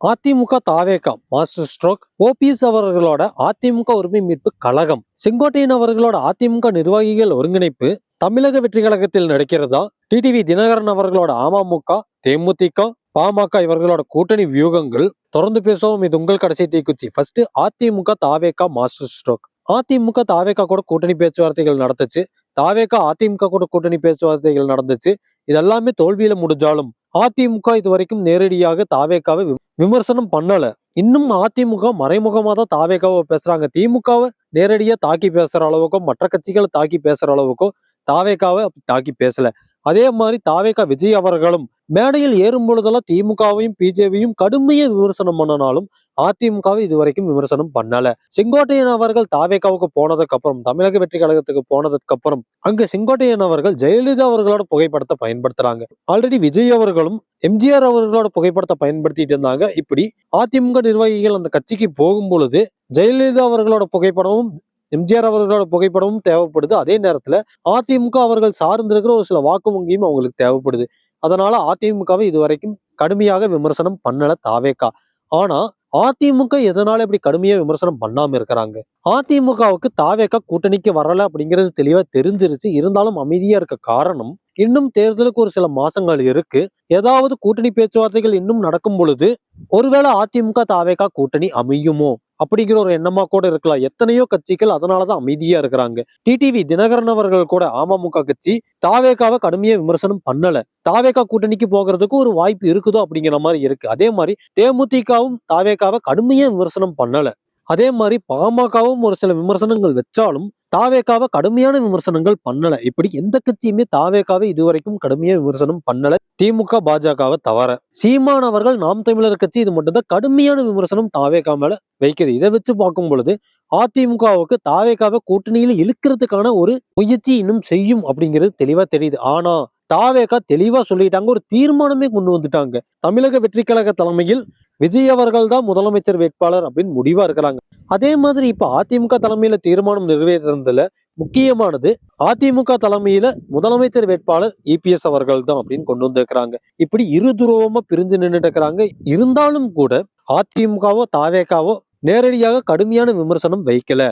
AIADMK TVK master stroke OPS அவர்களோட அதிமுக உரிமை மீட்பு கழகம் செங்கோட்டையன் அவர்களோட அதிமுக நிர்வாகிகள் ஒருங்கிணைப்பு தமிழக வெற்றி கழகத்தில் நடக்கிறதா டிடிவி தினகரன் அவர்களோட அமமுக தேமுதிக பாமக இவர்களோட கூட்டணி வியூகங்கள் தொடர்ந்து பேசுவோம். இது உங்கள் கடைசி தீக்குச்சி. First AIADMK TVK master stroke. AIADMK TVK கூட கூட்டணி பேச்சுவார்த்தைகள் நடந்துச்சு. தாவேகா அதிமுக கூட கூட்டணி பேச்சுவார்த்தைகள் நடந்துச்சு. இதெல்லாமே தோல்வியில முடிஞ்சாலும் அதிமுக இது வரைக்கும் நேரடியாக தாவேக்காவை விமர்சனம் பண்ணல. இன்னும் அதிமுக மறைமுகமாக தான் தாவேகாவை பேசுறாங்க. திமுகவை நேரடியா தாக்கி பேசுற அளவுக்கோ மற்ற கட்சிகளை தாக்கி பேசுற அளவுக்கோ தாவேக்காவை அப்படி தாக்கி பேசல. அதே மாதிரி தாவேகா விஜய் அவர்களும் மேடையில் ஏறும் பொழுதெல்லாம் திமுகவையும் பிஜேபியும் கடுமையை விமர்சனம் பண்ணனாலும் அதிமுகவை இதுவரைக்கும் விமர்சனம் பண்ணல. செங்கோட்டையன் அவர்கள் தாவேக்காவுக்கு போனதுக்கு அப்புறம் தமிழக வெற்றி கழகத்துக்கு போனதுக்கு அப்புறம் அங்கு செங்கோட்டையன் அவர்கள் ஜெயலலிதா அவர்களோட புகைப்படத்தை பயன்படுத்துறாங்க. ஆல்ரெடி விஜய் அவர்களும் எம்ஜிஆர் அவர்களோட புகைப்படத்தை பயன்படுத்திட்டு இருந்தாங்க. இப்படி அதிமுக நிர்வாகிகள் அந்த கட்சிக்கு போகும் பொழுது ஜெயலலிதா அவர்களோட புகைப்படமும் எம்ஜிஆர் அவர்களோட புகைப்படமும் தேவைப்படுது. அதே நேரத்துல அதிமுக அவர்கள் சார்ந்திருக்கிற ஒரு சில வாக்கு வங்கியும் அவங்களுக்கு தேவைப்படுது. அதனால அதிமுகவை இதுவரைக்கும் கடுமையாக விமர்சனம் பண்ணல தாவேக்கா ஆனா அதிமுக எதனால இப்படி கடுமையா விமர்சனம் பண்ணாம இருக்கிறாங்க? அதிமுகவுக்கு தாவேக்கா கூட்டணிக்கு வரல அப்படிங்கிறது தெளிவா தெரிஞ்சிருச்சு. இருந்தாலும் அமைதியா இருக்க காரணம் இன்னும் தேர்தலுக்கு ஒரு சில மாசங்கள் இருக்கு. ஏதாவது கூட்டணி பேச்சுவார்த்தைகள் இன்னும் நடக்கும் பொழுது ஒருவேளை அதிமுக தாவேக்கா கூட்டணி அமையுமோ? அப்படிங்கிற ஒரு எண்ணமா கூட இருக்கலாம். எத்தனையோ கட்சிகள் அதனாலதான் அமைதியா இருக்கிறாங்க. டிடிவி தினகரன் அவர்கள் கூட அமமுக கட்சி தாவேக்காவை கடுமையா விமர்சனம் பண்ணல. தாவேக்கா கூட்டணிக்கு போகிறதுக்கு ஒரு வாய்ப்பு இருக்குதோ அப்படிங்கிற மாதிரி இருக்கு. அதே மாதிரி தேமுதிகவும் தாவேக்காவை கடுமையா விமர்சனம் பண்ணல. அதே மாதிரி பாமகவும் ஒரு சில விமர்சனங்கள் வச்சாலும் தாவேக்காவை கடுமையான விமர்சனங்கள் பண்ணல. இப்படி எந்த கட்சியுமே தாவேக்காவை இதுவரைக்கும் கடுமையா விமர்சனம் பண்ணல. திமுக பாஜகவை தவிர சீமான் அவர்கள் நாம் தமிழர் கட்சி இது மட்டும்தான் கடுமையான விமர்சனம் தாவேக்கா மேல வைக்கிறது இதை வச்சு பார்க்கும் பொழுது அதிமுகவுக்கு தாவேக்காவை கூட்டணியில இழுக்கிறதுக்கான ஒரு முயற்சி இன்னும் செய்யும் அப்படிங்கிறது தெளிவா தெரியுது. ஆனா தாவேக்கா தெளிவா சொல்லிட்டாங்க. ஒரு தீர்மானமே கொண்டு வந்துட்டாங்க. தமிழக வெற்றி கழக தலைமையில் விஜய் அவர்கள் தான் முதலமைச்சர் வேட்பாளர் அப்படின்னு முடிவா இருக்கிறாங்க. அதே மாதிரி இப்ப அதிமுக தலைமையில தீர்மானம் நிறைவேறதுல முக்கியமானது அதிமுக தலைமையில முதலமைச்சர் வேட்பாளர் இபிஎஸ் அவர்கள் தான் அப்படின்னு கொண்டு வந்திருக்கிறாங்க. இப்படி இரு துருவமா பிரிஞ்சு நின்றுட்டு இருக்கிறாங்க. இருந்தாலும் கூட அதிமுகவோ தாவேக்காவோ நேரடியாக கடுமையான விமர்சனம் வைக்கல.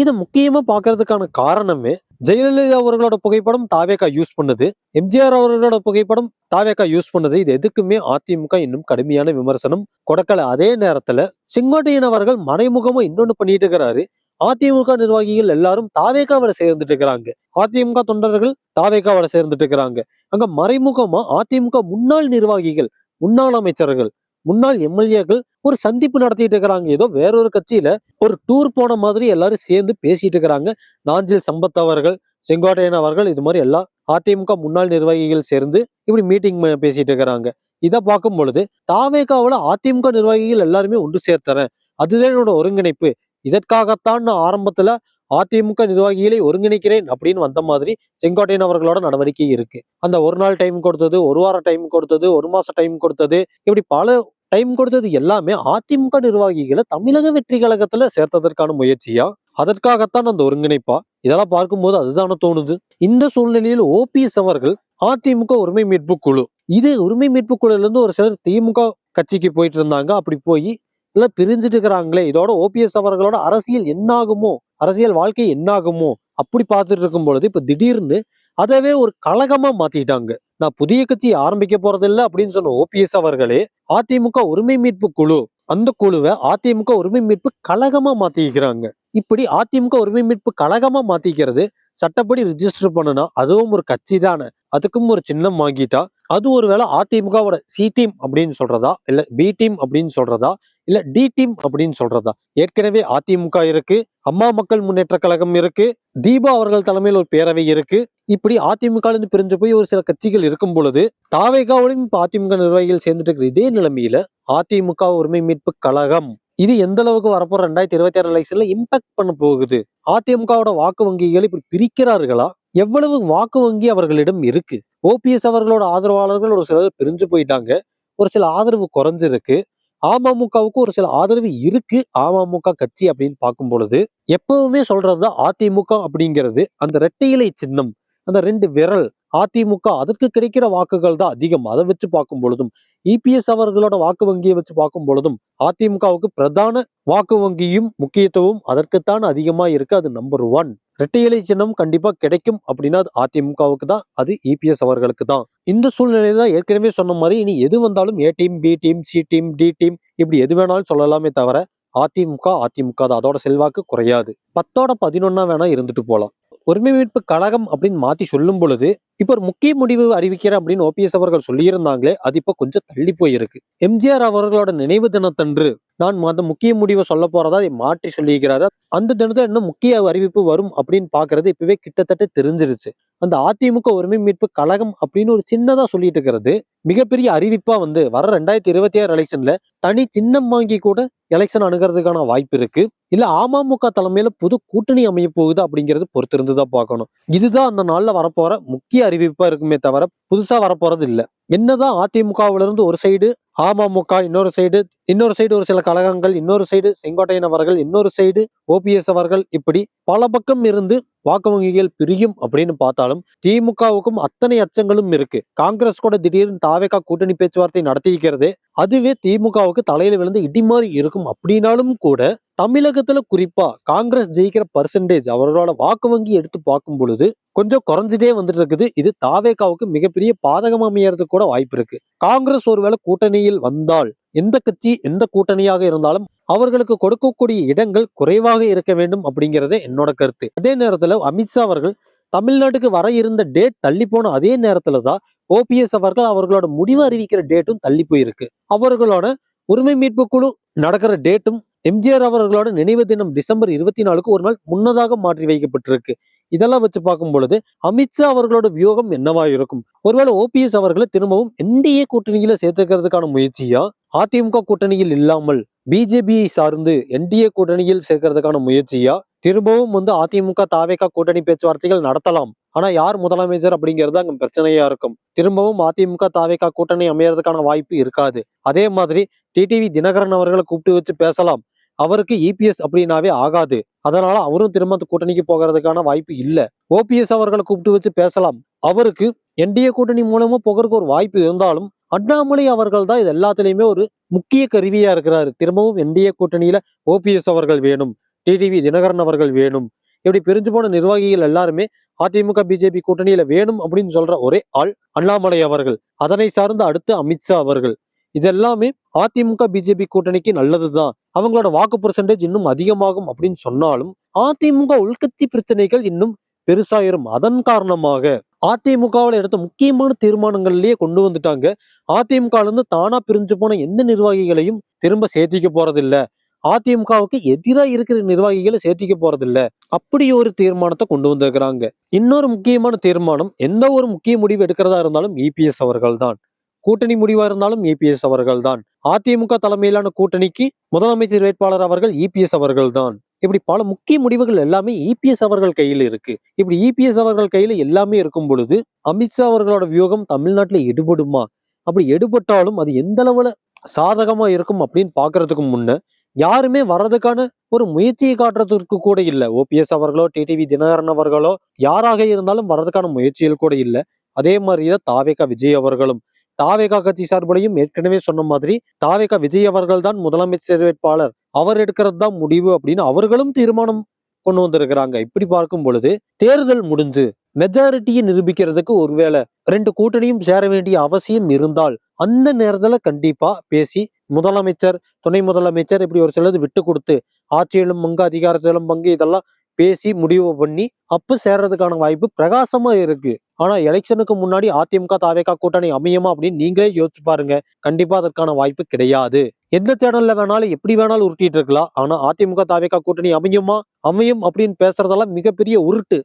இதை முக்கியமா பாக்குறதுக்கான காரணமே ஜெயலலிதா அவர்களோட புகைப்படம் தாவேக்கா யூஸ் பண்ணுது. எம்ஜிஆர் அவர்களோட புகைப்படம் தாவேக்கா யூஸ் பண்ணுது. இது எதுக்குமே அதிமுக இன்னும் கடுமையான விமர்சனம் கொடுக்கல. அதே நேரத்துல செங்கோட்டையன் அவர்கள் மறைமுகமா இன்னொன்னு பண்ணிட்டு இருக்கிறாரு. அதிமுக நிர்வாகிகள் எல்லாரும் தாவேக்காவில சேர்ந்துட்டு இருக்கிறாங்க. அதிமுக தொண்டர்கள் தாவேக்காவில சேர்ந்துட்டு இருக்கிறாங்க. அங்க மறைமுகமா அதிமுக முன்னாள் நிர்வாகிகள் முன்னாள் அமைச்சர்கள் முன்னாள் எம்எல்ஏக்கள் ஒரு சந்திப்பு நடத்திட்டு இருக்கிறாங்க. ஏதோ வேறொரு கட்சியில ஒரு டூர் போன மாதிரி எல்லாரும் சேர்ந்து பேசிட்டு இருக்கிறாங்க. நாஞ்சில் சம்பத் அவர்கள் செங்கோட்டையன் அவர்கள் இது மாதிரி எல்லா அதிமுக முன்னாள் நிர்வாகிகள் சேர்ந்து இப்படி மீட்டிங் பேசிட்டு இருக்கிறாங்க. இதை பார்க்கும் பொழுது தாவேகாவில் அதிமுக நிர்வாகிகள் எல்லாருமே ஒன்று சேர்த்தறேன். அதுதான் என்னோட ஒருங்கிணைப்பு. இதற்காகத்தான் நான் ஆரம்பத்துல அதிமுக நிர்வாகிகளை ஒருங்கிணைக்கிறேன் அப்படின்னு வந்த மாதிரி செங்கோட்டையன் அவர்களோட நடவடிக்கை இருக்கு. அந்த ஒரு நாள் டைம் கொடுத்தது ஒரு வாரம் டைம் கொடுத்தது ஒரு மாசம் டைம் கொடுத்தது இப்படி பல டைம் கொடுத்தது எல்லாமே அதிமுக நிர்வாகிகளை தமிழக வெற்றி கழகத்துல சேர்த்ததற்கான முயற்சியா? அதற்காகத்தான் அந்த ஒருங்கிணைப்பா? இதெல்லாம் பார்க்கும்போது அதுதானே தோணுது. இந்த சூழ்நிலையில் ஓபிஎஸ் அவர்கள் அதிமுக உரிமை மீட்பு குழு. இது உரிமை மீட்பு குழுல இருந்து ஒரு சிலர் திமுக கட்சிக்கு போயிட்டு இருந்தாங்க. அப்படி போய் எல்லாம் பிரிஞ்சுட்டு இருக்கிறாங்களே. இதோட ஓபிஎஸ் அவர்களோட அரசியல் என்னாகுமோ? அரசியல் வாழ்க்கை என்னாகுமோ? அப்படி பார்த்துட்டு இருக்கும் பொழுது இப்போ திடீர்னு அதவே ஒரு கழகமா மாத்திட்டாங்க. நான் புதிய கட்சி ஆரம்பிக்க போறதில்ல அப்படின்னு சொன்ன ஓபிஎஸ் அவர்களே அதிமுக உரிமை மீட்பு குழு அந்த குழுவை அதிமுக உரிமை மீட்பு கழகமா மாத்திக்கிறாங்க. இப்படி அதிமுக உரிமை மீட்பு கழகமா மாத்திக்கிறது சட்டப்படி ரிஜிஸ்டர் பண்ணுனா அதுவும் ஒரு கட்சி தானே. அதுக்கும் ஒரு சின்னம் வாங்கிட்டா அது ஒருவேளை அதிமுகவோட சி டீம் அப்படின்னு சொல்றதா? இல்ல பி டீம் அப்படின்னு சொல்றதா? இல்ல டி டீம் அப்படின்னு சொல்றதா? ஏற்கனவே அதிமுக இருக்கு அம்மா மக்கள் முன்னேற்ற கழகம் இருக்கு தீபா அவர்கள் தலைமையில் ஒரு பேரவை இருக்கு. இப்படி அதிமுக இருந்து பிரிஞ்சு போய் ஒரு சில கட்சிகள் இருக்கும் பொழுது தாவேகாவிலும் இப்ப அதிமுக நிர்வாகிகள் சேர்ந்துட்டு இருக்கிற இதே நிலைமையில அதிமுக உரிமை மீட்பு கழகம் இது எந்த அளவுக்கு வரப்போற ரெண்டாயிரத்தி இருபத்தி ஆறு எலெக்ஷன்ல இம்பாக்ட் பண்ண போகுது? அதிமுகவோட வாக்கு வங்கிகள் இப்படி பிரிக்கிறார்களா? எவ்வளவு வாக்கு வங்கி அவர்களிடம் இருக்கு? ஓபிஎஸ் அவர்களோட ஆதரவாளர்கள் ஒரு சிலர் பிரிஞ்சு போயிட்டாங்க. ஒரு சில ஆதரவு குறைஞ்சிருக்கு. அமமுகவுக்கு ஒரு சில ஆதரவு இருக்கு. அமமுக கட்சி அப்படின்னு பார்க்கும் பொழுது எப்பவுமே சொல்றதுதான் அதிமுக அப்படிங்கிறது. அந்த ரெட்டையிலை இலை சின்னம் அந்த ரெண்டு விரல் அதிமுக அதற்கு கிடைக்கிற வாக்குகள் தான் அதிகம். அதை வச்சு பார்க்கும் பொழுதும் இபிஎஸ் அவர்களோட வாக்கு வங்கியை வச்சு பார்க்கும் பொழுதும் அதிமுகவுக்கு பிரதான வாக்கு வங்கியும் முக்கியத்துவம் அதற்குத்தான் அதிகமா இருக்கு. அது நம்பர் ஒன் இரட்டை சின்னம் கண்டிப்பா கிடைக்கும் அப்படின்னா அது அதிமுகவுக்கு தான் அது இபிஎஸ் அவர்களுக்கு தான். இந்த சூழ்நிலையில தான் ஏற்கனவே சொன்ன மாதிரி இனி எது வந்தாலும் A team B team C team D team இப்படி எது வேணாலும் சொல்லலாமே தவிர அதிமுக அதிமுக தான். அதோட செல்வாக்கு குறையாது. பத்தோட பதினொன்னா வேணா இருந்துட்டு போகலாம் ஒருமை மீட்பு கழகம் அப்படின்னு மாத்தி சொல்லும் பொழுது இப்ப ஒரு முக்கிய முடிவு அறிவிக்கிறேன் அப்படின்னு ஓபிஎஸ் அவர்கள் சொல்லியிருந்தாங்களே அது இப்ப கொஞ்சம் தள்ளி போயிருக்கு. எம்ஜிஆர் அவர்களோட நினைவு தினத்தன்று நான் அந்த முக்கிய முடிவை சொல்ல போறதா அதை மாற்றி சொல்லியிருக்கிறாரு. அந்த தினத்துல இன்னும் முக்கிய அறிவிப்பு வரும் அப்படின்னு பாக்குறது இப்பவே கிட்டத்தட்ட தெரிஞ்சிருச்சு. அந்த அதிமுக ஒருமை மீட்பு கழகம் அப்படின்னு ஒரு சின்னதா சொல்லிட்டு இருக்கிறது மிகப்பெரிய அறிவிப்பா வந்து வர ரெண்டாயிரத்தி இருபத்தி ஆறு எலெக்ஷன்ல தனி சின்னம் வாங்கி கூட எலெக்ஷன் அணுகிறதுக்கான வாய்ப்பு இருக்கு. இல்ல அமமுக தலைமையில புது கூட்டணி அமைய போகுது அப்படிங்கிறது பொறுத்திருந்துதான் பார்க்கணும். இதுதான் அந்த நாள்ல வரப்போற முக்கிய அறிவிப்பா இருக்குமே தவிர புதுசா வரப்போறது இல்ல. என்னதான் அதிமுகவுல இருந்து ஒரு சைடு அமமுக இன்னொரு சைடு இன்னொரு சைடு ஒரு சில கழகங்கள் இன்னொரு சைடு செங்கோட்டையன் அவர்கள் இன்னொரு சைடு ஓபிஎஸ் அவர்கள் இப்படி பல பக்கம் இருந்து வாக்கு வங்கிகள் பிரியும் அப்படின்னு பார்த்தாலும் திமுகவுக்கும் அத்தனை அச்சங்களும் இருக்கு. காங்கிரஸ் கூட திடீர்னு தாவேக்கா கூட்டணி பேச்சுவார்த்தை நடத்திக்கிறதே அதுவே திமுகவுக்கு தலையில விழுந்து இடி மாதிரி இருக்கும் அப்படின்னாலும் கூட தமிழகத்துல குறிப்பா காங்கிரஸ் ஜெயிக்கிற பர்சன்டேஜ் அவர்களோட வாக்கு வங்கி எடுத்து பார்க்கும் பொழுது கொஞ்சம் குறைஞ்சிட்டே வந்துட்டு இருக்குது. இது தாவேகாவுக்கு மிகப்பெரிய பாதகம் அமையறதுக்கு கூட வாய்ப்பு இருக்கு. காங்கிரஸ் ஒருவேளை கூட்டணியில் வந்தால் எந்த கட்சி எந்த கூட்டணியாக இருந்தாலும் அவர்களுக்கு கொடுக்கக்கூடிய இடங்கள் குறைவாக இருக்க வேண்டும் அப்படிங்கிறதே என்னோட கருத்து. அதே நேரத்துல அமித்ஷா அவர்கள் தமிழ்நாட்டுக்கு வர இருந்த டேட் தள்ளி போன அதே நேரத்துல தான் ஓபிஎஸ் அவர்கள் அவர்களோட முடிவு அறிவிக்கிற டேட்டும் தள்ளி போயிருக்கு. அவர்களோட உரிமை மீட்பு குழு நடக்கிற டேட்டும் எம்ஜிஆர் அவர்களோட நினைவு தினம் டிசம்பர் இருபத்தி நாலுக்கு ஒரு நாள் முன்னதாக மாற்றி வைக்கப்பட்டிருக்கு. இதெல்லாம் வச்சு பார்க்கும் பொழுது அமித்ஷா அவர்களோட வியோகம் என்னவா இருக்கும்? ஒருவேளை ஓபிஎஸ் அவர்களை திரும்பவும் என்டிஏ கூட்டணியில சேர்த்துக்கிறதுக்கான முயற்சியா? அதிமுக கூட்டணியில் இல்லாமல் பிஜேபியை சார்ந்து என்டிஏ கூட்டணியில் சேர்க்கறதுக்கான முயற்சியா? திரும்பவும் வந்து அதிமுக தாவேகா கூட்டணி பேச்சுவார்த்தைகள் நடத்தலாம். ஆனா யார் முதலமைச்சர் அப்படிங்கிறது அங்க பிரச்சனையா இருக்கும். திரும்பவும் அதிமுக தாவேகா கூட்டணி அமையறதுக்கான வாய்ப்பு இருக்காது. அதே மாதிரி டிடிவி தினகரன் அவர்களை கூப்பிட்டு வச்சு பேசலாம். அவருக்கு இபிஎஸ் அப்படின்னாவே ஆகாது. அதனால அவரும் திரும்ப அந்த கூட்டணிக்கு போகிறதுக்கான வாய்ப்பு இல்லை. ஓபிஎஸ் அவர்களை கூப்பிட்டு வச்சு பேசலாம். அவருக்கு என்டிஏ கூட்டணி மூலமா போகிறதுக்கு ஒரு வாய்ப்பு இருந்தாலும் அண்ணாமலை அவர்கள் தான் இது எல்லாத்துலேயுமே ஒரு முக்கிய கருவியா இருக்கிறாரு. திரும்பவும் என்டிஏ கூட்டணியில ஓபிஎஸ் அவர்கள் வேணும். டிடிவி தினகரன் அவர்கள் வேணும். இப்படி பிரிஞ்சு போன நிர்வாகிகள் எல்லாருமே அதிமுக பிஜேபி கூட்டணியில வேணும் அப்படின்னு சொல்ற ஒரே ஆள் அண்ணாமலை அவர்கள். அதனை சார்ந்த அடுத்து அமித்ஷா அவர்கள். இதெல்லாமே அதிமுக பிஜேபி கூட்டணிக்கு நல்லதுதான். அவங்களோட வாக்கு பர்சன்டேஜ் இன்னும் அதிகமாகும் அப்படின்னு சொன்னாலும் அதிமுக உள்கட்சி பிரச்சனைகள் இன்னும் பெருசாயிரும். அதன் காரணமாக அதிமுகவில் எடுத்த முக்கியமான தீர்மானங்கள்லயே கொண்டு வந்துட்டாங்க. அதிமுக இருந்து தானா பிரிஞ்சு போன எந்த நிர்வாகிகளையும் திரும்ப சேர்த்திக்க போறதில்லை. அதிமுகவுக்கு எதிராக இருக்கிற நிர்வாகிகளை சேர்த்திக்க போறதில்ல. அப்படி ஒரு தீர்மானத்தை கொண்டு வந்திருக்கிறாங்க. இன்னொரு முக்கியமான தீர்மானம் எந்த ஒரு முக்கிய முடிவு எடுக்கிறதா இருந்தாலும் இபிஎஸ் அவர்கள் தான் கூட்டணி முடிவா இருந்தாலும் இபிஎஸ் அவர்கள் தான் அதிமுக தலைமையிலான கூட்டணிக்கு முதலமைச்சர் வேட்பாளர் அவர்கள் இபிஎஸ் அவர்கள் தான் இப்படி பல முக்கிய முடிவுகள் எல்லாமே இபிஎஸ் அவர்கள் கையில் இருக்கு. இப்படி இபிஎஸ் அவர்கள் கையில எல்லாமே இருக்கும் பொழுது அமித்ஷா அவர்களோட வியூகம் தமிழ்நாட்டில் எடுபடுமா? அப்படி எடுபட்டாலும் அது எந்த அளவுல சாதகமா இருக்கும் அப்படின்னு பாக்குறதுக்கு முன்ன யாருமே வர்றதுக்கான ஒரு முயற்சியை காட்டுறதுக்கு கூட இல்லை. ஓபிஎஸ் அவர்களோ டிடிவி தினகரன் அவர்களோ யாராக இருந்தாலும் வர்றதுக்கான முயற்சிகள் கூட இல்லை. அதே மாதிரிதான் தாவேகா விஜய் அவர்களும். தாவேகா கட்சி சார்பிலையும் ஏற்கனவே சொன்ன மாதிரி தாவேகா விஜய் அவர்கள் தான் முதலமைச்சர் வேட்பாளர் அவர் எடுக்கிறது தான் முடிவு அப்படின்னு அவர்களும் தீர்மானம் கொண்டு வந்திருக்கிறாங்க. இப்படி பார்க்கும் பொழுது தேர்தல் முடிஞ்சு மெஜாரிட்டியை நிரூபிக்கிறதுக்கு ஒருவேளை ரெண்டு கூட்டணியும் சேர வேண்டிய அவசியம் இருந்தால் அந்த நேரத்தில் கண்டிப்பாக பேசி முதலமைச்சர் துணை முதலமைச்சர் இப்படி ஒரு சிலது விட்டு கொடுத்து ஆட்சியிலும் பங்கு அதிகாரத்திலும் பங்கு இதெல்லாம் பேசி முடிவு பண்ணி அப்போ சேர்றதுக்கான வாய்ப்பு பிரகாசமாக இருக்கு. ஆனால் எலெக்ஷனுக்கு முன்னாடி அதிமுக தாவேகா கூட்டணி அமையுமா அப்படின்னு நீங்களே யோசிச்சு பாருங்க. கண்டிப்பாக அதற்கான வாய்ப்பு கிடையாது. எந்த சேனல்ல வேணாலும் எப்படி வேணாலும் உருட்டிட்டு இருக்கலாம். ஆனால் அதிமுக தாவேகா கூட்டணி அமையுமா? அமையும் அப்படின்னு பேசுறதெல்லாம் மிகப்பெரிய உருட்டு.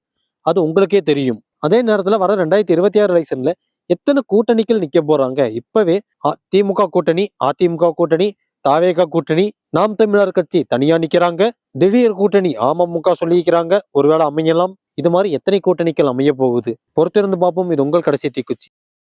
அது உங்களுக்கே தெரியும். அதே நேரத்தில் வர ரெண்டாயிரத்தி இருபத்தி ஆறு எலெக்ஷனில் எத்தனை கூட்டணிகள் நிக்க போறாங்க? இப்பவே அ- திமுக கூட்டணி அதிமுக கூட்டணி தாவேகா கூட்டணி நாம் தமிழர் கட்சி தனியா நிக்கிறாங்க. திடீர் கூட்டணி அமமுக சொல்லிக்கிறாங்க. ஒருவேளை அமையலாம். இது மாதிரி எத்தனை கூட்டணிகள் அமைய போகுது? பொறுத்திருந்து பார்ப்போம். இது உங்கள் கடைசி தீக்குச்சி.